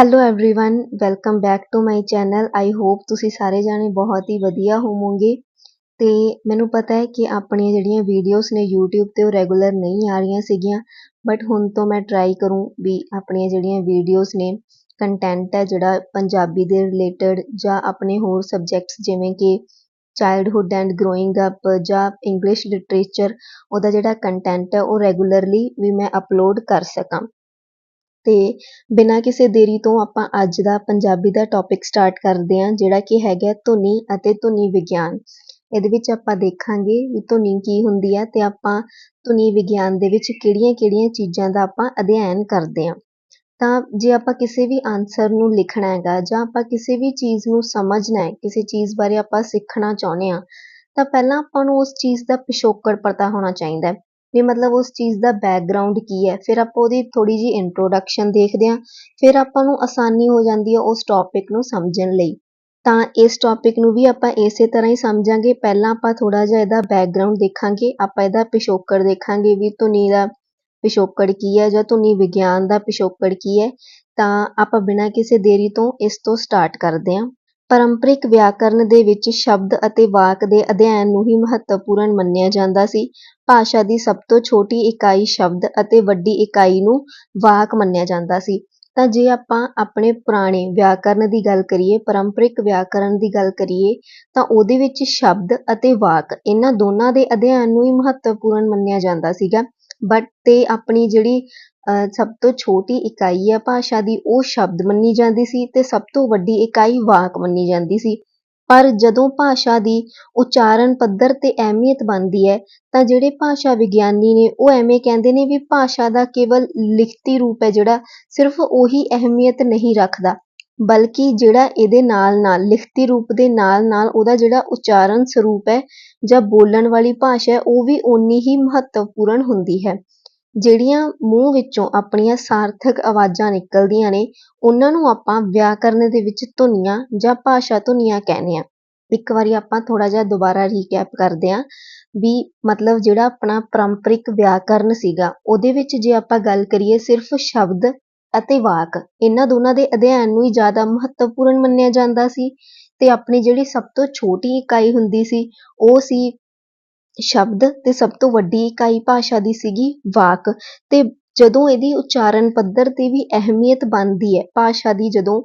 hello everyone welcome back to my channel I hope ਤੁਸੀਂ ਸਾਰੇ ਜਾਣੇ ਬਹੁਤ ਹੀ ਵਧੀਆ ਹੋਵੋਗੇ ਤੇ ਮੈਨੂੰ ਪਤਾ ਹੈ ਕਿ ਆਪਣੀਆਂ ਜਿਹੜੀਆਂ ਵੀਡੀਓਜ਼ ਨੇ YouTube ਤੇ ਉਹ ਰੈਗੂਲਰ ਨਹੀਂ ਆ ਰਹੀਆਂ ਸੀਗੀਆਂ ਬਟ ਹੁਣ ਤੋਂ ਮੈਂ ਟਰਾਈ ਕਰੂੰ ਵੀ ਆਪਣੀਆਂ ਜਿਹੜੀਆਂ ਵੀਡੀਓਜ਼ ਨੇ ਕੰਟੈਂਟ ਹੈ ਜਿਹੜਾ ਪੰਜਾਬੀ ਦੇ ਰਿਲੇਟਡ ਜਾਂ ਆਪਣੇ ਹੋਰ ਸਬਜੈਕਟਸ ਜਿਵੇਂ ਕਿ ਚਾਈਲਡਹੁੱਡ ਐਂਡ ਗਰੋਇੰਗ ਅਪ ਜਾਂ ਇੰਗਲਿਸ਼ ਲਿਟਰੇਚਰ ਉਹਦਾ ਜਿਹੜਾ ਕੰਟੈਂਟ ਹੈ ਉਹ ਰੈਗੂਲਰਲੀ ਵੀ ਮੈਂ ਅਪਲੋਡ ਕਰ ਸਕਾਂ ਤੇ ਬਿਨਾਂ ਕਿਸੇ ਦੇਰੀ ਤੋਂ ਆਪਾਂ ਅੱਜ ਦਾ ਪੰਜਾਬੀ ਦਾ ਟੋਪਿਕ ਸਟਾਰਟ ਕਰਦੇ ਹਾਂ, ਜਿਹੜਾ ਕਿ ਹੈਗਾ ਧੁਨੀ ਅਤੇ ਧੁਨੀ ਵਿਗਿਆਨ। ਇਹਦੇ ਵਿੱਚ ਆਪਾਂ ਦੇਖਾਂਗੇ ਵੀ ਧੁਨੀ ਕੀ ਹੁੰਦੀ ਹੈ ਅਤੇ ਆਪਾਂ ਧੁਨੀ ਵਿਗਿਆਨ ਦੇ ਵਿੱਚ ਕਿਹੜੀਆਂ-ਕਿਹੜੀਆਂ ਚੀਜ਼ਾਂ ਦਾ ਆਪਾਂ ਅਧਿਐਨ ਕਰਦੇ ਹਾਂ। ਤਾਂ ਜੇ ਆਪਾਂ ਕਿਸੇ ਵੀ ਆਨਸਰ ਨੂੰ ਲਿਖਣਾ ਹੈਗਾ ਜਾਂ ਆਪਾਂ ਕਿਸੇ ਵੀ ਚੀਜ਼ ਨੂੰ ਸਮਝਣਾ ਹੈ, ਕਿਸੇ ਚੀਜ਼ ਬਾਰੇ ਆਪਾਂ ਸਿੱਖਣਾ ਚਾਹੁੰਦੇ ਹਾਂ, ਤਾਂ ਪਹਿਲਾਂ ਆਪਾਂ ਨੂੰ ਉਸ ਚੀਜ਼ ਦਾ ਪਿਛੋਕੜ ਪਤਾ ਹੋਣਾ ਚਾਹੀਦਾ ਵੀ ਮਤਲਬ ਉਸ ਚੀਜ਼ ਦਾ ਬੈਕਗਰਾਊਂਡ ਕੀ ਹੈ? ਫਿਰ ਆਪਾਂ ਉਹਦੀ ਥੋੜ੍ਹੀ ਜਿਹੀ ਇੰਟਰੋਡਕਸ਼ਨ ਦੇਖਦੇ ਹਾਂ। ਫਿਰ ਆਪਾਂ ਨੂੰ ਆਸਾਨੀ ਹੋ ਜਾਂਦੀ ਹੈ ਉਸ ਟੌਪਿਕ ਨੂੰ ਸਮਝਣ ਲਈ। ਤਾਂ ਇਸ ਟੌਪਿਕ ਨੂੰ ਵੀ ਆਪਾਂ ਇਸੇ ਤਰ੍ਹਾਂ ਹੀ ਸਮਝਾਂਗੇ। ਪਹਿਲਾਂ ਆਪਾਂ ਥੋੜਾ ਜਿਹਾ ਇਹਦਾ ਬੈਕਗਰਾਉਂਡ ਦੇਖਾਂਗੇ। ਆਪਾਂ ਇਹਦਾ ਪਿਛੋਕੜ ਦੇਖਾਂਗੇ ਵੀ ਧੁਨੀ ਦਾ ਪਿਛੋਕੜ ਕੀ ਹੈ ਜਾਂ ਧੁਨੀ ਵਿਗਿਆਨ ਦਾ ਪਿਛੋਕੜ ਕੀ ਹੈ। ਤਾਂ ਆਪਾਂ ਬਿਨਾਂ ਕਿਸੇ ਦੇਰੀ ਤੋਂ ਇਸ ਤੋਂ ਸਟਾਰਟ ਕਰਦੇ ਹਾਂ। ਪਰੰਪਰਿਕ ਵਿਆਕਰਨ ਦੇ ਵਿੱਚ ਸ਼ਬਦ ਅਤੇ ਵਾਕ ਦੇ ਅਧਿਐਨ ਨੂੰ ਹੀ ਮਹੱਤਵਪੂਰਨ ਮੰਨਿਆ ਜਾਂਦਾ ਸੀ। ਭਾਸ਼ਾ ਦੀ ਸਭ ਤੋਂ ਛੋਟੀ ਇਕਾਈ ਸ਼ਬਦ ਅਤੇ ਵੱਡੀ ਇਕਾਈ ਨੂੰ ਵਾਕ ਮੰਨਿਆ ਜਾਂਦਾ ਸੀ। ਤਾਂ ਜੇ ਆਪਾਂ ਆਪਣੇ ਪੁਰਾਣੇ ਵਿਆਕਰਨ ਦੀ ਗੱਲ ਕਰੀਏ, ਪਰੰਪਰਿਕ ਵਿਆਕਰਨ ਦੀ ਗੱਲ ਕਰੀਏ, ਤਾਂ ਉਹਦੇ ਵਿੱਚ ਸ਼ਬਦ ਅਤੇ ਵਾਕ ਇਹਨਾਂ ਦੋਨਾਂ ਦੇ ਅਧਿਐਨ ਨੂੰ ਹੀ ਮਹੱਤਵਪੂਰਨ ਮੰਨਿਆ ਜਾਂਦਾ ਸੀਗਾ। ਬਟ ਤੇ ਆਪਣੀ ਜਿਹੜੀ ਸਭ ਤੋਂ ਛੋਟੀ ਇਕਾਈ ਹੈ ਭਾਸ਼ਾ ਦੀ, ਉਹ ਸ਼ਬਦ ਮੰਨੀ ਜਾਂਦੀ ਸੀ ਤੇ ਸਭ ਤੋਂ ਵੱਡੀ ਇਕਾਈ ਵਾਕ ਮੰਨੀ ਜਾਂਦੀ ਸੀ। ਪਰ ਜਦੋਂ ਭਾਸ਼ਾ ਦੀ ਉਚਾਰਨ, ਪੱਧਰ ਤੇ ਅਹਿਮੀਅਤ ਬਣਦੀ ਹੈ, ਤਾਂ ਜਿਹੜੇ ਭਾਸ਼ਾ ਵਿਗਿਆਨੀ ਨੇ, ਉਹ ਐਵੇਂ ਕਹਿੰਦੇ ਨੇ ਵੀ ਭਾਸ਼ਾ ਦਾ ਕੇਵਲ ਲਿਖਤੀ ਰੂਪ ਹੈ ਜਿਹੜਾ ਸਿਰਫ ਉਹੀ ਅਹਿਮੀਅਤ ਨਹੀਂ ਰੱਖਦਾ, ਬਲਕਿ ਜਿਹੜਾ ਇਹਦੇ ਨਾਲ ਨਾਲ ਲਿਖਤੀ ਰੂਪ ਦੇ ਨਾਲ ਨਾਲ ਉਹਦਾ ਜਿਹੜਾ ਉਚਾਰਨ ਸਰੂਪ ਹੈ ਜਾਂ ਬੋਲਣ ਵਾਲੀ ਭਾਸ਼ਾ ਹੈ, ਉਹ ਵੀ ਓਨੀ ਹੀ ਮਹੱਤਵਪੂਰਨ ਹੁੰਦੀ ਹੈ। ਜਿਹੜੀਆਂ ਮੂੰਹ ਵਿੱਚੋਂ ਆਪਣੀਆਂ ਸਾਰਥਕ ਆਵਾਜ਼ਾਂ ਨਿਕਲਦੀਆਂ ਨੇ, ਉਹਨਾਂ ਨੂੰ ਆਪਾਂ ਵਿਆਕਰਨ ਦੇ ਵਿੱਚ ਧੁਨੀਆਂ ਜਾਂ ਭਾਸ਼ਾ ਧੁਨੀਆਂ ਕਹਿੰਦੇ ਹਾਂ। ਇੱਕ ਵਾਰੀ ਆਪਾਂ ਥੋੜਾ ਜਿਹਾ ਦੁਬਾਰਾ ਰੀਕੈਪ ਕਰਦੇ ਹਾਂ ਵੀ ਮਤਲਬ ਜਿਹੜਾ ਆਪਣਾ ਪਰੰਪਰਿਕ ਵਿਆਕਰਨ ਸੀਗਾ, ਉਹਦੇ ਵਿੱਚ ਜੇ ਆਪਾਂ ਗੱਲ ਕਰੀਏ ਸਿਰਫ ਸ਼ਬਦ ਅਤੇ ਵਾਕ, ਇਹਨਾਂ ਦੋਨਾਂ ਦੇ ਅਧਿਐਨ ਨੂੰ ਹੀ ਜ਼ਿਆਦਾ ਮਹੱਤਵਪੂਰਨ ਮੰਨਿਆ ਜਾਂਦਾ ਸੀ। ਤੇ ਆਪਣੀ ਜਿਹੜੀ ਸਭ ਤੋਂ ਛੋਟੀ ਇਕਾਈ ਹੁੰਦੀ ਸੀ, ਉਹ ਸੀ ਸ਼ਬਦ ਤੇ ਸਭ ਤੋਂ ਵੱਡੀ ਇਕਾਈ ਭਾਸ਼ਾ ਦੀ ਸੀਗੀ ਵਾਕ। ਤੇ ਜਦੋਂ ਇਹਦੀ ਉਚਾਰਨ ਪੱਧਰ ਤੇ ਵੀ ਅਹਿਮੀਅਤ ਬਣਦੀ ਹੈ, ਭਾਸ਼ਾ ਦੀ ਜਦੋਂ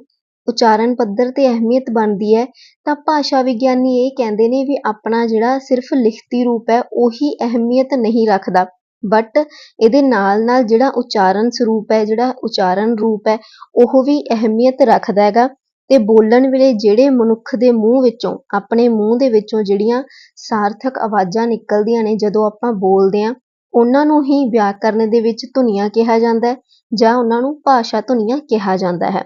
ਉਚਾਰਨ ਪੱਧਰ ਤੇ ਅਹਿਮੀਅਤ ਬਣਦੀ ਹੈ, ਤਾਂ ਭਾਸ਼ਾ ਵਿਗਿਆਨੀ ਇਹ ਕਹਿੰਦੇ ਨੇ ਵੀ ਆਪਣਾ ਜਿਹੜਾ ਸਿਰਫ ਲਿਖਤੀ ਰੂਪ ਹੈ, ਉਹੀ ਅਹਿਮੀਅਤ ਨਹੀਂ ਰੱਖਦਾ। ਬਟ ਇਹਦੇ ਨਾਲ ਨਾਲ ਜਿਹੜਾ ਉਚਾਰਨ ਸਰੂਪ ਹੈ, ਜਿਹੜਾ ਉਚਾਰਨ ਰੂਪ ਹੈ, ਉਹ ਵੀ ਅਹਿਮੀਅਤ ਰੱਖਦਾ ਹੈਗਾ। ਤੇ ਬੋਲਣ ਵੇਲੇ ਜਿਹੜੇ ਮਨੁੱਖ ਦੇ ਮੂੰਹ ਵਿੱਚੋਂ, ਆਪਣੇ ਮੂੰਹ ਦੇ ਵਿੱਚੋਂ ਜਿਹੜੀਆਂ ਸਾਰਥਕ ਆਵਾਜ਼ਾਂ ਨਿਕਲਦੀਆਂ ਨੇ, ਜਦੋਂ ਆਪਾਂ ਬੋਲਦੇ ਹਾਂ, ਉਹਨਾਂ ਨੂੰ ਹੀ ਵਿਆਕਰਨ ਦੇ ਵਿੱਚ ਧੁਨੀਆਂ ਕਿਹਾ ਜਾਂਦਾ ਹੈ ਜਾਂ ਉਹਨਾਂ ਨੂੰ ਭਾਸ਼ਾ ਧੁਨੀਆਂ ਕਿਹਾ ਜਾਂਦਾ ਹੈ।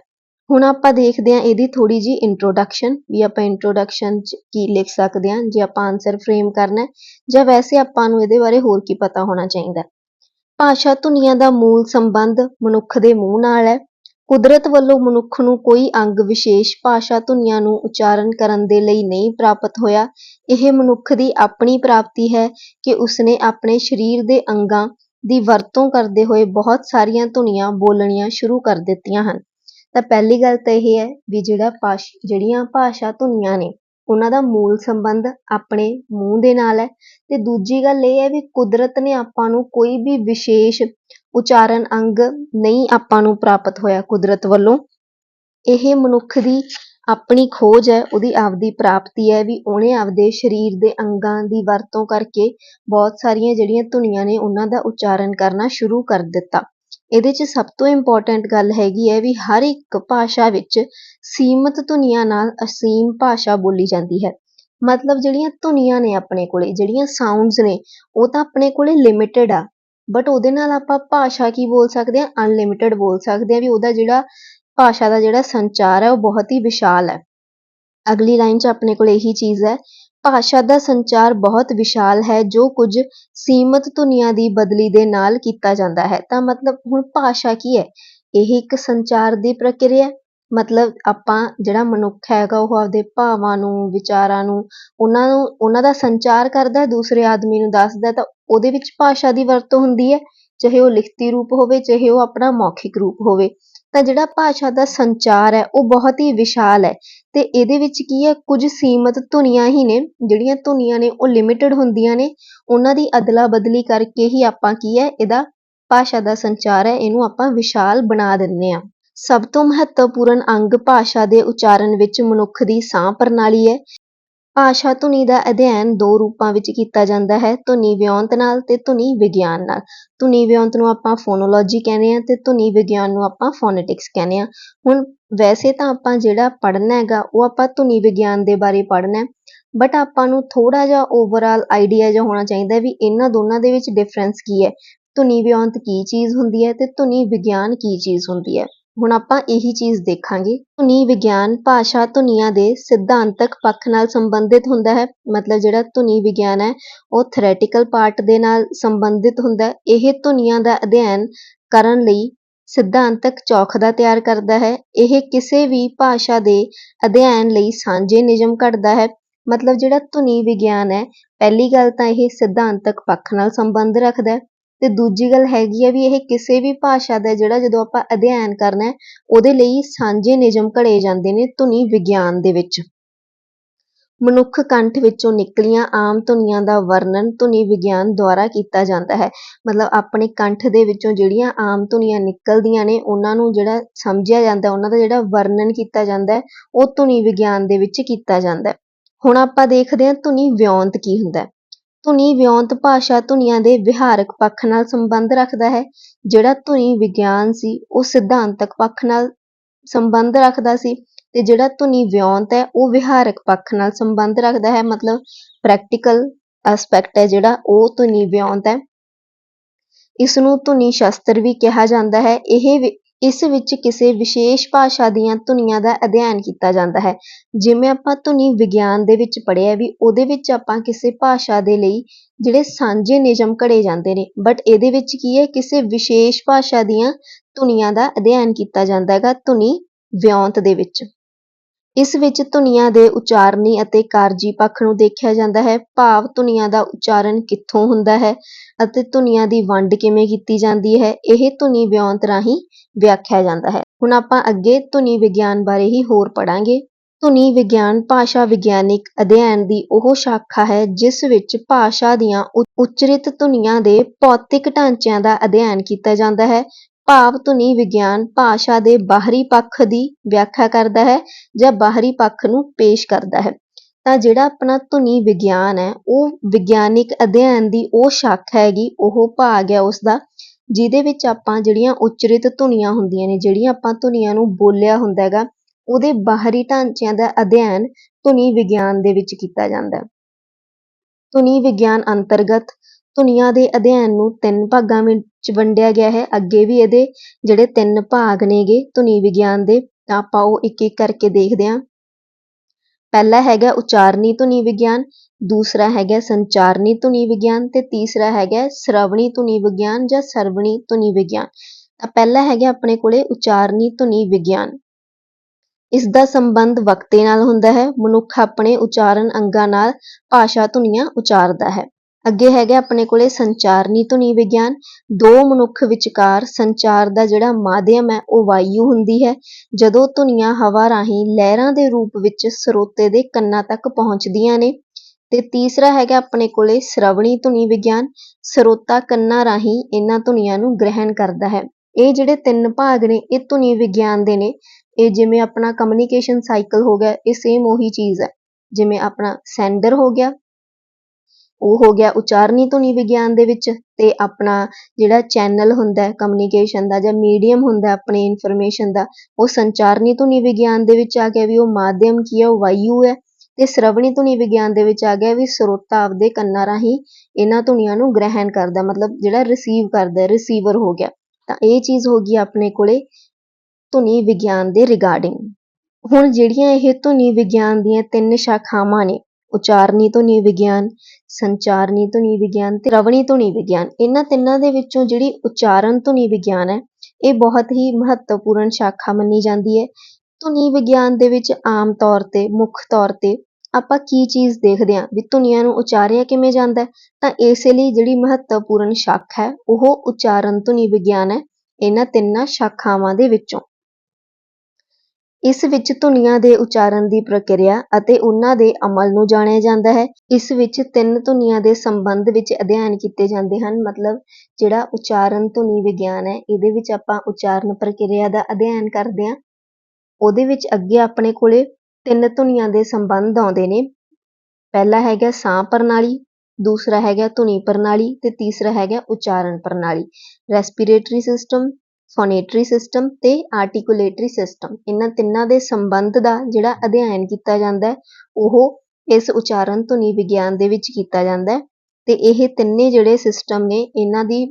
ਹੁਣ ਆਪਾਂ ਦੇਖਦੇ ਹਾਂ ਇਹਦੀ ਥੋੜੀ ਜੀ ਇੰਟਰੋਡਕਸ਼ਨ ਵੀ ਆਪਾਂ ਇੰਟਰੋਡਕਸ਼ਨ 'ਚ ਕੀ ਲਿਖ ਸਕਦੇ ਹਾਂ, ਜੇ ਆਪਾਂ ਆਨਸਰ ਫਰੇਮ ਕਰਨਾ ਜਾਂ ਵੈਸੇ ਆਪਾਂ ਨੂੰ ਇਹਦੇ ਬਾਰੇ ਹੋਰ ਕੀ ਪਤਾ ਹੋਣਾ ਚਾਹੀਦਾ ਭਾਸ਼ਾ ਧੁਨੀਆਂ ਦਾ ਮੂਲ ਸੰਬੰਧ ਮਨੁੱਖ ਦੇ ਮੂੰਹ ਨਾਲ ਹੈ ਕੁਦਰਤ ਵੱਲੋਂ ਮਨੁੱਖ ਨੂੰ ਕੋਈ ਅੰਗ ਵਿਸ਼ੇਸ਼ ਭਾਸ਼ਾ ਧੁਨੀਆਂ ਨੂੰ ਉਚਾਰਨ ਕਰਨ ਦੇ ਲਈ ਨਹੀਂ ਪ੍ਰਾਪਤ ਹੋਇਆ, ਇਹ ਮਨੁੱਖ ਦੀ ਆਪਣੀ ਪ੍ਰਾਪਤੀ ਹੈ ਕਿ ਉਸਨੇ ਆਪਣੇ ਸਰੀਰ ਦੇ ਅੰਗਾਂ ਦੀ ਵਰਤੋਂ ਕਰਦੇ ਹੋਏ ਬਹੁਤ ਸਾਰੀਆਂ ਧੁਨੀਆਂ ਬੋਲਣੀਆਂ ਸ਼ੁਰੂ ਕਰ ਦਿੱਤੀਆਂ ਹਨ। ਤਾਂ ਪਹਿਲੀ ਗੱਲ ਤਾਂ ਇਹ ਹੈ ਵੀ ਜਿਹੜਾ ਭਾਸ਼, ਜਿਹੜੀਆਂ ਭਾਸ਼ਾ ਧੁਨੀਆਂ ਨੇ, ਉਹਨਾਂ ਦਾ ਮੂਲ ਸੰਬੰਧ ਆਪਣੇ ਮੂੰਹ ਦੇ ਨਾਲ ਹੈ। ਤੇ ਦੂਜੀ ਗੱਲ ਇਹ ਹੈ ਵੀ ਕੁਦਰਤ ਨੇ ਆਪਾਂ ਨੂੰ ਕੋਈ ਵੀ ਵਿਸ਼ੇਸ਼ ਉਚਾਰਨ ਅੰਗ ਨਹੀਂ ਆਪਾਂ ਨੂੰ ਪ੍ਰਾਪਤ ਹੋਇਆ ਕੁਦਰਤ ਵੱਲੋਂ। ਇਹ ਮਨੁੱਖ ਦੀ ਆਪਣੀ ਖੋਜ ਹੈ, ਉਹਦੀ ਆਪਦੀ ਪ੍ਰਾਪਤੀ ਹੈ ਵੀ ਉਹਨੇ ਆਪਦੇ ਸਰੀਰ ਦੇ ਅੰਗਾਂ ਦੀ ਵਰਤੋਂ ਕਰਕੇ ਬਹੁਤ ਸਾਰੀਆਂ ਜਿਹੜੀਆਂ ਧੁਨੀਆਂ ਨੇ ਉਹਨਾਂ ਦਾ ਉਚਾਰਨ ਕਰਨਾ ਸ਼ੁਰੂ ਕਰ ਦਿੱਤਾ। ਇਹਦੇ 'ਚ ਸਭ ਤੋਂ ਇੰਪੋਰਟੈਂਟ ਗੱਲ ਹੈਗੀ ਹੈ ਵੀ ਹਰ ਇੱਕ ਭਾਸ਼ਾ ਵਿੱਚ ਸੀਮਤ ਧੁਨੀਆਂ ਨਾਲ ਅਸੀਮ ਭਾਸ਼ਾ ਬੋਲੀ ਜਾਂਦੀ ਹੈ। ਮਤਲਬ ਜਿਹੜੀਆਂ ਧੁਨੀਆਂ ਨੇ ਆਪਣੇ ਕੋਲੇ, ਜਿਹੜੀਆਂ ਸਾਊਂਡਸ ਨੇ, ਉਹ ਤਾਂ ਆਪਣੇ ਕੋਲੇ ਲਿਮਿਟਿਡ ਆ। ਬਟ ਉਹਦੇ ਨਾਲ ਆਪਾਂ ਭਾਸ਼ਾ ਕੀ ਬੋਲ ਸਕਦੇ ਹਾਂ? ਅਨਲਿਮਿਟਿਡ ਬੋਲ ਸਕਦੇ ਹਾਂ ਵੀ ਉਹਦਾ ਜਿਹੜਾ ਭਾਸ਼ਾ ਦਾ ਜਿਹੜਾ ਸੰਚਾਰ ਹੈ, ਉਹ ਬਹੁਤ ਹੀ ਵਿਸ਼ਾਲ ਹੈ। ਅਗਲੀ ਲਾਈਨ 'ਚ ਆਪਣੇ ਕੋਲ ਇਹੀ ਚੀਜ਼ ਹੈ। ਭਾਸ਼ਾ ਦਾ ਸੰਚਾਰ ਬਹੁਤ ਵਿਸ਼ਾਲ ਹੈ, ਜੋ ਕੁਝ ਸੀਮਤ ਧੁਨੀਆਂ ਦੀ ਬਦਲੀ ਦੇ ਨਾਲ ਕੀਤਾ ਜਾਂਦਾ ਹੈ। ਤਾਂ ਮਤਲਬ ਹੁਣ ਭਾਸ਼ਾ ਕੀ ਹੈ? ਇਹ ਇੱਕ ਸੰਚਾਰ ਦੀ ਪ੍ਰਕਿਰਿਆ ਮਤਲਬ ਆਪਾਂ ਜਿਹੜਾ ਮਨੁੱਖ ਹੈਗਾ, ਉਹ ਆਪਦੇ ਭਾਵਾਂ ਨੂੰ, ਵਿਚਾਰਾਂ ਨੂੰ, ਉਹਨਾਂ ਨੂੰ, ਉਹਨਾਂ ਦਾ ਸੰਚਾਰ ਕਰਦਾ, ਦੂਸਰੇ ਆਦਮੀ ਨੂੰ ਦੱਸਦਾ, ਤਾਂ ਉਹਦੇ ਵਿੱਚ ਭਾਸ਼ਾ ਦੀ ਵਰਤੋਂ ਹੁੰਦੀ ਹੈ। ਚਾਹੇ ਉਹ ਲਿਖਤੀ ਰੂਪ ਹੋਵੇ, ਚਾਹੇ ਉਹ ਆਪਣਾ ਮੌਖਿਕ ਰੂਪ ਹੋਵੇ। ਤਾਂ ਜਿਹੜਾ ਭਾਸ਼ਾ ਦਾ ਸੰਚਾਰ ਹੈ, ਉਹ ਬਹੁਤ ਹੀ ਵਿਸ਼ਾਲ ਹੈ। ਤੇ ਇਹਦੇ ਵਿੱਚ ਕੀ ਹੈ, ਕੁਝ ਸੀਮਤ ਧੁਨੀਆਂ ਹੀ ਨੇ, ਜਿਹੜੀਆਂ ਧੁਨੀਆਂ ਨੇ, ਉਹ ਲਿਮਿਟਡ ਹੁੰਦੀਆਂ ਨੇ। ਉਹਨਾਂ ਦੀ ਅਦਲਾ ਬਦਲੀ ਕਰਕੇ ਹੀ ਆਪਾਂ ਕੀ ਹੈ, ਇਹਦਾ ਭਾਸ਼ਾ ਦਾ ਸੰਚਾਰ ਹੈ, ਇਹਨੂੰ ਆਪਾਂ ਵਿਸ਼ਾਲ ਬਣਾ ਦਿੰਦੇ ਹਾਂ। ਸਭ ਤੋਂ ਮਹੱਤਵਪੂਰਨ ਅੰਗ ਭਾਸ਼ਾ ਦੇ ਉਚਾਰਨ ਵਿੱਚ ਮਨੁੱਖ ਦੀ ਸਾਹ ਪ੍ਰਣਾਲੀ ਹੈ। ਭਾਸ਼ਾ ਧੁਨੀ ਦਾ ਅਧਿਐਨ ਦੋ ਰੂਪਾਂ ਵਿੱਚ ਕੀਤਾ ਜਾਂਦਾ ਹੈ, ਧੁਨੀ ਵਿਉਂਤ ਨਾਲ ਤੇ ਧੁਨੀ ਵਿਗਿਆਨ ਨਾਲ। ਧੁਨੀ ਵਿਉਂਤ ਨੂੰ ਆਪਾਂ ਫੋਨੋਲੋਜੀ ਕਹਿੰਦੇ ਹਾਂ ਤੇ ਧੁਨੀ ਵਿਗਿਆਨ ਨੂੰ ਆਪਾਂ ਫੋਨੇਟਿਕਸ ਕਹਿੰਦੇ ਹਾਂ। ਹੁਣ ਵੈਸੇ ਤਾਂ ਆਪਾਂ ਜਿਹੜਾ ਪੜ੍ਹਨਾ ਹੈਗਾ, ਉਹ ਆਪਾਂ ਧੁਨੀ ਵਿਗਿਆਨ ਦੇ ਬਾਰੇ ਪੜ੍ਹਨਾ ਬਟ ਆਪਾਂ ਨੂੰ ਥੋੜ੍ਹਾ ਜਿਹਾ ਓਵਰਆਲ ਆਈਡੀਆ ਜਿਹਾ ਹੋਣਾ ਚਾਹੀਦਾ ਵੀ ਇਹਨਾਂ ਦੋਨਾਂ ਦੇ ਵਿੱਚ ਡਿਫਰੈਂਸ ਕੀ ਹੈ। ਧੁਨੀ ਵਿਉਂਤ ਕੀ ਚੀਜ਼ ਹੁੰਦੀ ਹੈ ਤੇ ਧੁਨੀ ਵਿਗਿਆਨ ਕੀ ਚੀਜ਼ ਹੁੰਦੀ ਹੈ। ਹੁਣ ਆਪਾਂ ਇਹੀ ਚੀਜ਼ ਦੇਖਾਂਗੇ। ਧੁਨੀ ਵਿਗਿਆਨ ਭਾਸ਼ਾ ਧੁਨੀਆਂ ਦੇ ਸਿਧਾਂਤਕ ਪੱਖ ਨਾਲ ਸੰਬੰਧਿਤ ਹੁੰਦਾ ਹੈ। ਮਤਲਬ ਜਿਹੜਾ ਧੁਨੀ ਵਿਗਿਆਨ ਹੈ, ਉਹ ਥਰੈਟੀਕਲ ਪਾਰਟ ਦੇ ਨਾਲ ਸੰਬੰਧਿਤ ਹੁੰਦਾ ਇਹ ਧੁਨੀਆਂ ਦਾ ਅਧਿਐਨ ਕਰਨ ਲਈ ਸਿਧਾਂਤਕ ਚੌਖਦਾ ਤਿਆਰ ਕਰਦਾ ਹੈ। ਇਹ ਕਿਸੇ ਵੀ ਭਾਸ਼ਾ ਦੇ ਅਧਿਐਨ ਲਈ ਸਾਂਝੇ ਨਿਯਮ ਘੜਦਾ ਹੈ। ਮਤਲਬ ਜਿਹੜਾ ਧੁਨੀ ਵਿਗਿਆਨ ਹੈ, ਪਹਿਲੀ ਗੱਲ ਤਾਂ ਇਹ ਸਿਧਾਂਤਕ ਪੱਖ ਨਾਲ ਸੰਬੰਧ ਰੱਖਦਾ ਹੈ। ਤੇ ਦੂਜੀ ਗੱਲ ਹੈਗੀ ਹੈ ਵੀ ਇਹ ਕਿਸੇ ਵੀ ਭਾਸ਼ਾ ਦਾ ਜਿਹੜਾ ਜਦੋਂ ਆਪਾਂ ਅਧਿਐਨ ਕਰਨਾ ਉਹਦੇ ਲਈ ਸਾਂਝੇ ਨਿਯਮ ਘੜੇ ਜਾਂਦੇ ਨੇ ਧੁਨੀ ਵਿਗਿਆਨ ਦੇ ਵਿੱਚ। ਮਨੁੱਖ ਕੰਠ ਵਿੱਚੋਂ ਨਿਕਲੀਆਂ ਆਮ ਧੁਨੀਆਂ ਦਾ ਵਰਣਨ ਧੁਨੀ ਵਿਗਿਆਨ ਦੁਆਰਾ ਕੀਤਾ ਜਾਂਦਾ ਹੈ। ਮਤਲਬ ਆਪਣੇ ਕੰਠ ਦੇ ਵਿੱਚੋਂ ਜਿਹੜੀਆਂ ਆਮ ਧੁਨੀਆਂ ਨਿਕਲਦੀਆਂ ਨੇ, ਉਹਨਾਂ ਨੂੰ ਜਿਹੜਾ ਸਮਝਿਆ ਜਾਂਦਾ, ਉਹਨਾਂ ਦਾ ਜਿਹੜਾ ਵਰਣਨ ਕੀਤਾ ਜਾਂਦਾ ਹੈ, ਉਹ ਧੁਨੀ ਵਿਗਿਆਨ ਦੇ ਵਿੱਚ ਕੀਤਾ ਜਾਂਦਾ ਹੁਣ ਆਪਾਂ ਦੇਖਦੇ ਹਾਂ ਧੁਨੀ ਵਿਉਂਤ ਕੀ ਹੁੰਦਾ ਧੁਨੀ ਵਿਉਂਤ ਭਾਸ਼ਾ ਧੁਨੀਆਂ ਦੇ ਵਿਹਾਰਕ ਪੱਖ ਨਾਲ ਸੰਬੰਧ ਰੱਖਦਾ ਹੈ। ਜਿਹੜਾ ਧੁਨੀ ਵਿਗਿਆਨ ਸੀ, ਉਹ ਸਿਧਾਂਤਕ ਪੱਖ ਨਾਲ ਸੰਬੰਧ ਰੱਖਦਾ ਸੀ ਤੇ ਜਿਹੜਾ ਧੁਨੀ ਵਿਉਂਤ ਹੈ, ਉਹ ਵਿਹਾਰਕ ਪੱਖ ਨਾਲ ਸੰਬੰਧ ਰੱਖਦਾ ਹੈ। ਮਤਲਬ ਪ੍ਰੈਕਟੀਕਲ ਐਸਪੈਕਟ ਹੈ ਜਿਹੜਾ, ਉਹ ਧੁਨੀ ਵਿਉਂਤ ਹੈ। ਇਸ ਨੂੰ ਧੁਨੀ ਸ਼ਾਸਤਰ ਵੀ ਕਿਹਾ ਜਾਂਦਾ ਹੈ। ਇਹ ਇਸ ਵਿੱਚ ਕਿਸੇ ਵਿਸ਼ੇਸ਼ ਭਾਸ਼ਾ ਦੀਆਂ ਧੁਨੀਆਂ ਦਾ ਅਧਿਐਨ ਕੀਤਾ ਜਾਂਦਾ ਹੈ। ਜਿਵੇਂ ਆਪਾਂ ਧੁਨੀ ਵਿਗਿਆਨ ਦੇ ਵਿੱਚ ਪੜ੍ਹਿਆ ਵੀ ਉਹਦੇ ਵਿੱਚ ਆਪਾਂ ਕਿਸੇ ਭਾਸ਼ਾ ਦੇ ਲਈ ਜਿਹੜੇ ਸਾਂਝੇ ਨਿਯਮ ਘੜੇ ਜਾਂਦੇ ਨੇ ਬਟ ਇਹਦੇ ਵਿੱਚ ਕੀ ਹੈ, ਕਿਸੇ ਵਿਸ਼ੇਸ਼ ਭਾਸ਼ਾ ਦੀਆਂ ਧੁਨੀਆਂ ਦਾ ਅਧਿਐਨ ਕੀਤਾ ਜਾਂਦਾ ਹੈਗਾ ਧੁਨੀ ਵਿਉਂਤ ਦੇ ਵਿੱਚ। ਇਸ ਵਿੱਚ ਧੁਨੀਆਂ ਦੇ ਉਚਾਰਨੀ ਅਤੇ ਕਾਰਜੀ ਪੱਖ ਨੂੰ ਦੇਖਿਆ ਜਾਂਦਾ ਹੈ। ਭਾਵ ਧੁਨੀਆਂ ਦਾ ਉਚਾਰਨ ਕਿੱਥੋਂ ਹੁੰਦਾ ਹੈ ਅਤੇ ਧੁਨੀਆਂ ਦੀ ਵੰਡ ਕਿਵੇਂ ਕੀਤੀ ਜਾਂਦੀ ਹੈ, ਇਹ ਧੁਨੀ ਵਿਉਂਤ ਰਾਹੀਂ ਵਿਆਖਿਆ ਜਾਂਦਾ ਹੈ। ਹੁਣ ਆਪਾਂ ਅੱਗੇ ਧੁਨੀ ਵਿਗਿਆਨ ਬਾਰੇ ਹੀ ਹੋਰ ਪੜਾਂਗੇ ਧੁਨੀ ਵਿਗਿਆਨ ਭਾਸ਼ਾ ਵਿਗਿਆਨਿਕ ਅਧਿਐਨ ਦੀ ਉਹ ਸ਼ਾਖਾ ਹੈ ਜਿਸ ਵਿੱਚ ਭਾਸ਼ਾ ਦੀਆਂ ਉਚਰਿਤ ਧੁਨੀਆਂ ਦੇ ਭੌਤਿਕ ਢਾਂਚਿਆਂ ਦਾ ਅਧਿਐਨ ਕੀਤਾ ਜਾਂਦਾ ਹੈ ਭਾਵ ਧੁਨੀ ਵਿਗਿਆਨ ਭਾਸ਼ਾ ਦੇ ਬਾਹਰੀ ਪੱਖ ਦੀ ਵਿਆਖਿਆ ਕਰਦਾ ਹੈ ਜਾਂ ਬਾਹਰੀ ਪੱਖ ਨੂੰ ਪੇਸ਼ ਕਰਦਾ ਹੈ। ਤਾਂ ਜਿਹੜਾ ਆਪਣਾ ਧੁਨੀ ਵਿਗਿਆਨ ਹੈ, ਉਹ ਵਿਗਿਆਨਿਕ ਅਧਿਐਨ ਦੀ ਉਹ ਸ਼ਾਖਾ ਹੈਗੀ, ਉਹ ਭਾਗ ਹੈ ਉਸਦਾ, ਜਿਹਦੇ ਵਿੱਚ ਆਪਾਂ ਜਿਹੜੀਆਂ ਉਚਰਿਤ ਧੁਨੀਆਂ ਹੁੰਦੀਆਂ ਨੇ, ਜਿਹੜੀਆਂ ਆਪਾਂ ਧੁਨੀਆਂ ਨੂੰ ਬੋਲਿਆ ਹੁੰਦਾ ਹੈਗਾ, ਉਹਦੇ ਬਾਹਰੀ ਢਾਂਚਿਆਂ ਦਾ ਅਧਿਐਨ ਧੁਨੀ ਵਿਗਿਆਨ ਦੇ ਵਿੱਚ ਕੀਤਾ ਜਾਂਦਾ ਹੈ। ਧੁਨੀ ਵਿਗਿਆਨ ਅੰਤਰਗਤ ਧੁਨੀਆਂ ਦੇ ਅਧਿਐਨ ਨੂੰ ਤਿੰਨ ਭਾਗਾਂ ਵਿੱਚ ਵੰਡਿਆ ਗਿਆ ਹੈ। ਅੱਗੇ ਵੀ ਇਹਦੇ ਜਿਹੜੇ ਤਿੰਨ ਭਾਗ ਨੇਗੇ ਧੁਨੀ ਵਿਗਿਆਨ ਦੇ, ਤਾਂ ਆਪਾਂ ਉਹ ਇੱਕ ਇੱਕ ਕਰਕੇ ਦੇਖਦੇ ਹਾਂ। ਪਹਿਲਾ ਹੈਗਾ ਉਚਾਰਨੀ ਧੁਨੀ ਵਿਗਿਆਨ, ਦੂਸਰਾ ਹੈਗਾ ਸੰਚਾਰਨੀ ਧੁਨੀ ਵਿਗਿਆਨ ਤੇ ਤੀਸਰਾ ਹੈਗਾ ਸ਼ਰਵਣੀ ਧੁਨੀ ਵਿਗਿਆਨ ਜਾਂ ਸਰਵਣੀ ਧੁਨੀ ਵਿਗਿਆਨ। ਤਾਂ ਪਹਿਲਾ ਹੈਗਾ ਆਪਣੇ ਕੋਲੇ ਉਚਾਰਨੀ ਧੁਨੀ ਵਿਗਿਆਨ। ਇਸ ਦਾ ਸੰਬੰਧ ਵਕਤੇ ਨਾਲ ਹੁੰਦਾ ਹੈ। ਮਨੁੱਖ ਆਪਣੇ ਉਚਾਰਨ ਅੰਗਾਂ ਨਾਲ ਭਾਸ਼ਾ ਧੁਨੀਆਂ ਉਚਾਰਦਾ ਹੈ। ਅੱਗੇ ਹੈਗਾ ਆਪਣੇ ਕੋਲੇ ਸੰਚਾਰਨੀ ਧੁਨੀ ਵਿਗਿਆਨ। ਦੋ ਮਨੁੱਖ ਵਿਚਕਾਰ ਸੰਚਾਰ ਦਾ ਜਿਹੜਾ ਮਾਧਿਅਮ ਹੈ, ਉਹ ਵਾਯੂ ਹੁੰਦੀ ਹੈ। ਜਦੋਂ ਧੁਨੀਆਂ ਹਵਾ ਰਾਹੀਂ ਲਹਿਰਾਂ ਦੇ ਰੂਪ ਵਿੱਚ ਸਰੋਤੇ ਦੇ ਕੰਨਾਂ ਤੱਕ ਪਹੁੰਚਦੀਆਂ ਨੇ, ਤੇ ਤੀਸਰਾ ਹੈਗਾ ਆਪਣੇ ਕੋਲੇ ਸ਼ਰਵਣੀ ਧੁਨੀ ਵਿਗਿਆਨ। ਸਰੋਤਾ ਕੰਨਾਂ ਰਾਹੀਂ ਇਹਨਾਂ ਧੁਨੀਆਂ ਨੂੰ ਗ੍ਰਹਿਣ ਕਰਦਾ ਹੈ। ਇਹ ਜਿਹੜੇ ਤਿੰਨ ਭਾਗ ਨੇ, ਇਹ ਧੁਨੀ ਵਿਗਿਆਨ ਦੇ ਨੇ। ਇਹ ਜਿਵੇਂ ਆਪਣਾ ਕਮਿਊਨੀਕੇਸ਼ਨ ਸਾਈਕਲ ਹੋ ਗਿਆ, ਇਹ ਸੇਮ ਉਹੀ ਚੀਜ਼ ਹੈ। ਜਿਵੇਂ ਆਪਣਾ ਸੈਂਡਰ ਹੋ ਗਿਆ ਉਹ ਹੋ ਗਿਆ ਉਚਾਰਨੀ ਧੁਨੀ ਵਿਗਿਆਨ ਦੇ ਵਿੱਚ ਤੇ ਆਪਣਾ ਜਿਹੜਾ ਚੈਨਲ ਹੁੰਦਾ ਹੈ ਕਮਿਊਨੀਕੇਸ਼ਨ ਦਾ ਜਾਂ ਮੀਡੀਅਮ ਹੁੰਦਾ ਆਪਣੇ ਇਨਫੋਰਮੇਸ਼ਨ ਦਾ, ਉਹ ਸੰਚਾਰਨੀ ਧੁਨੀ ਵਿਗਿਆਨ ਦੇ ਵਿੱਚ ਆ ਗਿਆ ਵੀ ਉਹ ਮਾਧਿਅਮ ਕੀ ਹੈ, ਉਹ ਵਾਯੂ ਹੈ ਤੇ ਸ਼ਰਵਣੀ ਧੁਨੀ ਵਿਗਿਆਨ ਦੇ ਵਿੱਚ ਆ ਗਿਆ ਵੀ ਸਰੋਤਾ ਆਪਦੇ ਕੰਨਾਂ ਰਾਹੀਂ ਇਹਨਾਂ ਧੁਨੀਆਂ ਨੂੰ ਗ੍ਰਹਿਣ ਕਰਦਾ, ਮਤਲਬ ਜਿਹੜਾ ਰਿਸੀਵ ਕਰਦਾ ਰਿਸੀਵਰ ਹੋ ਗਿਆ। ਤਾਂ ਇਹ ਚੀਜ਼ ਹੋ ਗਈ ਆਪਣੇ ਕੋਲੇ ਧੁਨੀ ਵਿਗਿਆਨ ਦੇ ਰਿਗਾਰਡਿੰਗ ਹੁਣ ਜਿਹੜੀਆਂ ਇਹ ਧੁਨੀ ਵਿਗਿਆਨ ਦੀਆਂ ਤਿੰਨ ਸ਼ਾਖਾਵਾਂ ਨੇ, ਉਚਾਰਨੀ ਧੁਨੀ ਵਿਗਿਆਨ ਸੰਚਾਰਨੀ ਧੁਨੀ ਵਿਗਿਆਨ ਤੇ ਰਵਣੀ ਧੁਨੀ ਵਿਗਿਆਨ, ਇਹਨਾਂ ਤਿੰਨਾਂ ਦੇ ਵਿੱਚੋਂ ਜਿਹੜੀ ਉਚਾਰਨ ਧੁਨੀ ਵਿਗਿਆਨ ਹੈ, ਇਹ ਬਹੁਤ ਹੀ ਮਹੱਤਵਪੂਰਨ ਸ਼ਾਖਾ ਮੰਨੀ ਜਾਂਦੀ ਹੈ। ਧੁਨੀ ਵਿਗਿਆਨ ਦੇ ਵਿੱਚ ਆਮ ਤੌਰ ਤੇ, ਮੁੱਖ ਤੌਰ ਤੇ ਆਪਾਂ ਕੀ ਚੀਜ਼ ਦੇਖਦੇ ਹਾਂ? ਵੀ ਧੁਨੀਆਂ ਨੂੰ ਉਚਾਰਿਆ ਕਿਵੇਂ ਜਾਂਦਾ ਤਾਂ ਇਸੇ ਲਈ ਜਿਹੜੀ ਮਹੱਤਵਪੂਰਨ ਸ਼ਾਖਾ ਹੈ, ਉਹ ਉਚਾਰਨ ਧੁਨੀ ਵਿਗਿਆਨ ਹੈ, ਇਹਨਾਂ ਤਿੰਨਾਂ ਸ਼ਾਖਾਵਾਂ ਦੇ ਵਿੱਚੋਂ। ਇਸ ਵਿੱਚ ਧੁਨੀਆਂ ਦੇ ਉਚਾਰਨ ਦੀ ਪ੍ਰਕਿਰਿਆ ਅਤੇ ਉਹਨਾਂ ਦੇ ਅਮਲ ਨੂੰ ਜਾਣਿਆ ਜਾਂਦਾ ਹੈ। ਇਸ ਵਿੱਚ ਤਿੰਨ ਧੁਨੀਆਂ ਦੇ ਸੰਬੰਧ ਵਿੱਚ ਅਧਿਐਨ ਕੀਤੇ ਜਾਂਦੇ ਹਨ, ਮਤਲਬ ਜਿਹੜਾ ਉਚਾਰਨ ਧੁਨੀ ਵਿਗਿਆਨ ਹੈ, ਇਹਦੇ ਵਿੱਚ ਆਪਾਂ ਉਚਾਰਨ ਪ੍ਰਕਿਰਿਆ ਦਾ ਅਧਿਐਨ ਕਰਦੇ ਹਾਂ। ਉਹਦੇ ਵਿੱਚ ਅੱਗੇ ਆਪਣੇ ਕੋਲੇ ਤਿੰਨ ਧੁਨੀਆਂ ਦੇ ਸੰਬੰਧ ਆਉਂਦੇ ਨੇ। ਪਹਿਲਾ ਹੈਗਾ ਸਾਹ ਪ੍ਰਣਾਲੀ, ਦੂਸਰਾ ਹੈਗਾ ਧੁਨੀ ਪ੍ਰਣਾਲੀ ਤੇ ਤੀਸਰਾ ਹੈਗਾ ਉਚਾਰਨ ਪ੍ਰਣਾਲੀ। ਰੈਸਪੀਰੇਟਰੀ ਸਿਸਟਮ ਫੋਨੇਟਰੀ ਸਿਸਟਮ ਤੇ ਆਰਟੀਕੂਲੇਟਰੀ ਸਿਸਟਮ। ਇਹਨਾਂ ਤਿੰਨਾਂ ਦੇ ਸੰਬੰਧ ਦਾ ਜਿਹੜਾ ਅਧਿਐਨ ਕੀਤਾ ਜਾਂਦਾ ਹੈ, ਉਹ ਇਸ ਉਚਾਰਨ ਧੁਨੀ ਵਿਗਿਆਨ ਦੇ ਵਿੱਚ ਕੀਤਾ ਜਾਂਦਾ ਹੈ। ਤੇ ਇਹ ਤਿੰਨੇ ਜਿਹੜੇ ਸਿਸਟਮ ਨੇ, ਇਹਨਾਂ ਦੀ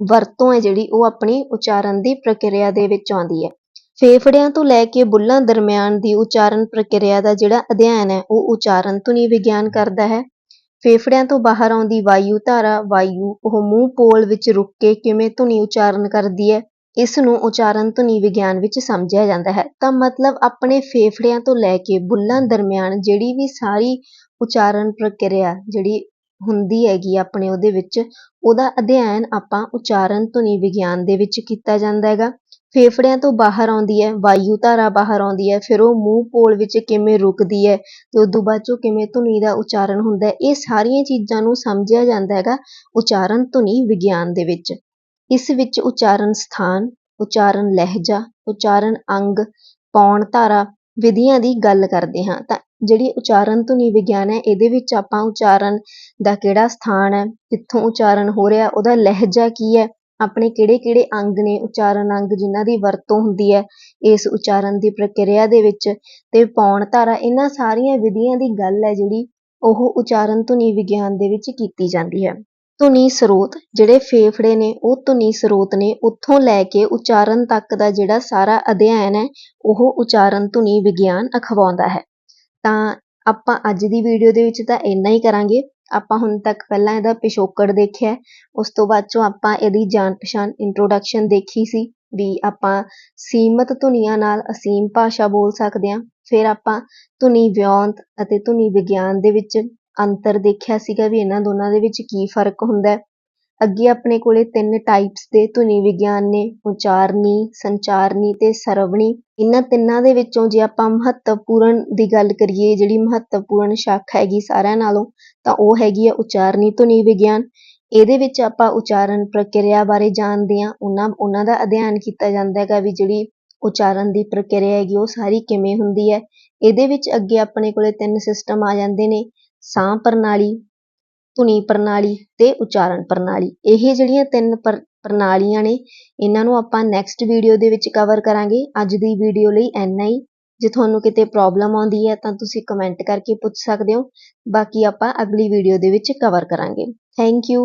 ਵਰਤੋਂ ਹੈ ਜਿਹੜੀ, ਉਹ ਆਪਣੀ ਉਚਾਰਨ ਦੀ ਪ੍ਰਕਿਰਿਆ ਦੇ ਵਿੱਚ ਆਉਂਦੀ ਹੈ। ਫੇਫੜਿਆਂ ਤੋਂ ਲੈ ਕੇ ਬੁੱਲਾਂ ਦਰਮਿਆਨ ਦੀ ਉਚਾਰਨ ਪ੍ਰਕਿਰਿਆ ਦਾ ਜਿਹੜਾ ਅਧਿਐਨ ਹੈ, ਉਹ ਉਚਾਰਨ ਧੁਨੀ ਵਿਗਿਆਨ ਕਰਦਾ ਹੈ। ਫੇਫੜਿਆਂ ਤੋਂ ਬਾਹਰ ਆਉਂਦੀ ਵਾਯੂ ਧਾਰਾ, ਵਾਯੂ, ਉਹ ਮੂੰਹ ਪੋਲ ਵਿੱਚ ਰੁਕ ਕੇ ਕਿਵੇਂ ਧੁਨੀ ਉਚਾਰਨ ਕਰਦੀ ਹੈ ਇਸ ਨੂੰ ਉਚਾਰਨ ਧੁਨੀ ਵਿਗਿਆਨ ਵਿੱਚ ਸਮਝਿਆ ਜਾਂਦਾ ਹੈ। ਤਾਂ ਮਤਲਬ ਆਪਣੇ ਫੇਫੜਿਆਂ ਤੋਂ ਲੈ ਕੇ ਬੁੱਲਾਂ ਦਰਮਿਆਨ ਜਿਹੜੀ ਵੀ ਸਾਰੀ ਉਚਾਰਨ ਪ੍ਰਕਿਰਿਆ ਜਿਹੜੀ ਹੁੰਦੀ ਹੈਗੀ ਆਪਣੇ ਉਹਦੇ ਵਿੱਚ, ਉਹਦਾ ਅਧਿਐਨ ਆਪਾਂ ਉਚਾਰਨ ਧੁਨੀ ਵਿਗਿਆਨ ਦੇ ਵਿੱਚ ਕੀਤਾ ਜਾਂਦਾ ਹੈਗਾ। ਫੇਫੜਿਆਂ ਤੋਂ ਬਾਹਰ ਆਉਂਦੀ ਹੈ, ਵਾਯੂ ਧਾਰਾ ਬਾਹਰ ਆਉਂਦੀ ਹੈ, ਫਿਰ ਉਹ ਮੂੰਹ ਪੋਲ ਵਿੱਚ ਕਿਵੇਂ ਰੁਕਦੀ ਹੈ ਤੇ ਉਦੋਂ ਬਾਅਦ ਚੋਂ ਕਿਵੇਂ ਧੁਨੀ ਦਾ ਉਚਾਰਨ ਹੁੰਦਾ ਹੈ, ਇਹ ਸਾਰੀਆਂ ਚੀਜ਼ਾਂ ਨੂੰ ਸਮਝਿਆ ਜਾਂਦਾ ਹੈਗਾ ਉਚਾਰਨ ਧੁਨੀ ਵਿਗਿਆਨ ਦੇ ਵਿੱਚ। ਇਸ ਵਿੱਚ ਉਚਾਰਨ ਸਥਾਨ, ਉਚਾਰਨ ਲਹਿਜਾ, ਉਚਾਰਨ ਅੰਗ, ਪੌਣ ਧਾਰਾ ਵਿਧੀਆਂ ਦੀ ਗੱਲ ਕਰਦੇ ਹਾਂ। ਤਾਂ ਜਿਹੜੀ ਉਚਾਰਨ ਧੁਨੀ ਵਿਗਿਆਨ ਹੈ, ਇਹਦੇ ਵਿੱਚ ਆਪਾਂ ਉਚਾਰਨ ਦਾ ਕਿਹੜਾ ਸਥਾਨ ਹੈ, ਕਿੱਥੋਂ ਉਚਾਰਨ ਹੋ ਰਿਹਾ, ਉਹਦਾ ਲਹਿਜਾ ਕੀ ਹੈ ਆਪਣੇ ਕਿਹੜੇ ਕਿਹੜੇ ਅੰਗ ਨੇ, ਉਚਾਰਨ ਅੰਗ ਜਿਨ੍ਹਾਂ ਦੀ ਵਰਤੋਂ ਹੁੰਦੀ ਹੈ, ਇਸ ਉਚਾਰਨ ਦੀ ਪ੍ਰਕਿਰਿਆ ਦੇ ਵਿੱਚ ਤੇ ਪੌਣ ਧਾਰਾ, ਇਹਨਾਂ ਸਾਰੀਆਂ ਵਿਧੀਆਂ ਦੀ ਗੱਲ ਹੈ ਜਿਹੜੀ, ਉਹ ਉਚਾਰਨ ਧੁਨੀ ਵਿਗਿਆਨ ਦੇ ਵਿੱਚ ਕੀਤੀ ਜਾਂਦੀ ਹੈ। ਧੁਨੀ ਸਰੋਤ ਜਿਹੜੇ ਫੇਫੜੇ ਨੇ, ਉਹ ਧੁਨੀ ਸਰੋਤ ਨੇ, ਉੱਥੋਂ ਲੈ ਕੇ ਉਚਾਰਨ ਤੱਕ ਦਾ ਜਿਹੜਾ ਸਾਰਾ ਅਧਿਐਨ ਹੈ, ਉਹ ਉਚਾਰਨ ਧੁਨੀ ਵਿਗਿਆਨ ਅਖਵਾਉਂਦਾ ਹੈ। ਤਾਂ ਆਪਾਂ ਅੱਜ ਦੀ ਵੀਡੀਓ ਦੇ ਵਿੱਚ ਤਾਂ ਇੰਨਾ ਹੀ ਕਰਾਂਗੇ। ਆਪਾਂ ਹੁਣ ਤੱਕ ਪਹਿਲਾਂ ਇਹਦਾ ਪਿਛੋਕੜ ਦੇਖਿਆ ਉਸ ਤੋਂ ਬਾਅਦ ਚੋਂ ਆਪਾਂ ਇਹਦੀ ਜਾਣ ਪਛਾਣ ਇੰਟਰੋਡਕਸ਼ਨ ਦੇਖੀ ਸੀ ਵੀ ਆਪਾਂ ਸੀਮਤ ਧੁਨੀਆਂ ਨਾਲ ਅਸੀਮ ਭਾਸ਼ਾ ਬੋਲ ਸਕਦੇ ਹਾਂ, ਫਿਰ ਆਪਾਂ ਧੁਨੀ ਵਿਉਂਤ ਅਤੇ ਧੁਨੀ ਵਿਗਿਆਨ ਦੇ ਵਿੱਚ ਅੰਤਰ ਦੇਖਿਆ ਸੀਗਾ ਵੀ ਇਹਨਾਂ ਦੋਨਾਂ ਦੇ ਵਿੱਚ ਕੀ ਫ਼ਰਕ ਹੁੰਦਾ ਅੱਗੇ ਆਪਣੇ ਕੋਲੇ ਤਿੰਨ ਟਾਈਪਸ ਦੇ ਧੁਨੀ ਵਿਗਿਆਨ ਨੇ, ਉਚਾਰਨੀ, ਸੰਚਾਰਨੀ ਤੇ ਸਰਵਣੀ। ਇਹਨਾਂ ਤਿੰਨਾਂ ਦੇ ਵਿੱਚੋਂ ਜੇ ਆਪਾਂ ਮਹੱਤਵਪੂਰਨ ਦੀ ਗੱਲ ਕਰੀਏ, ਜਿਹੜੀ ਮਹੱਤਵਪੂਰਨ ਸ਼ਾਖਾ ਹੈਗੀ ਸਾਰਿਆਂ ਨਾਲੋਂ, ਤਾਂ ਉਹ ਹੈਗੀ ਹੈ ਉਚਾਰਨੀ ਧੁਨੀ ਵਿਗਿਆਨ। ਇਹਦੇ ਵਿੱਚ ਆਪਾਂ ਉਚਾਰਨ ਪ੍ਰਕਿਰਿਆ ਬਾਰੇ ਜਾਣਦੇ ਹਾਂ। ਉਹਨਾਂ ਉਹਨਾਂ ਦਾ ਅਧਿਐਨ ਕੀਤਾ ਜਾਂਦਾ ਹੈਗਾ ਵੀ ਜਿਹੜੀ ਉਚਾਰਨ ਦੀ ਪ੍ਰਕਿਰਿਆ ਹੈਗੀ, ਉਹ ਸਾਰੀ ਕਿਵੇਂ ਹੁੰਦੀ ਹੈ। ਇਹਦੇ ਵਿੱਚ ਅੱਗੇ ਆਪਣੇ ਕੋਲੇ ਤਿੰਨ ਸਿਸਟਮ ਆ ਜਾਂਦੇ ਨੇ। ਸਾਹ ਪ੍ਰਣਾਲੀ ਧੁਨੀ ਪ੍ਰਣਾਲੀ ਤੇ ਉਚਾਰਨ ਪ੍ਰਣਾਲੀ। ਇਹ ਜਿਹੜੀਆਂ ਤਿੰਨ ਪ੍ਰਣਾਲੀਆਂ ਨੇ, ਇਹਨਾਂ ਨੂੰ ਆਪਾਂ ਨੈਕਸਟ ਵੀਡੀਓ ਦੇ ਵਿੱਚ ਕਵਰ ਕਰਾਂਗੇ। ਅੱਜ ਦੀ ਵੀਡੀਓ ਲਈ ਇੰਨਾ ਹੀ। ਜੇ ਤੁਹਾਨੂੰ ਕਿਤੇ ਪ੍ਰੋਬਲਮ ਆਉਂਦੀ ਹੈ ਤਾਂ ਤੁਸੀਂ ਕਮੈਂਟ ਕਰਕੇ ਪੁੱਛ ਸਕਦੇ ਹੋ। ਬਾਕੀ ਆਪਾਂ ਅਗਲੀ ਵੀਡੀਓ ਦੇ ਵਿੱਚ ਕਵਰ ਕਰਾਂਗੇ। Thank you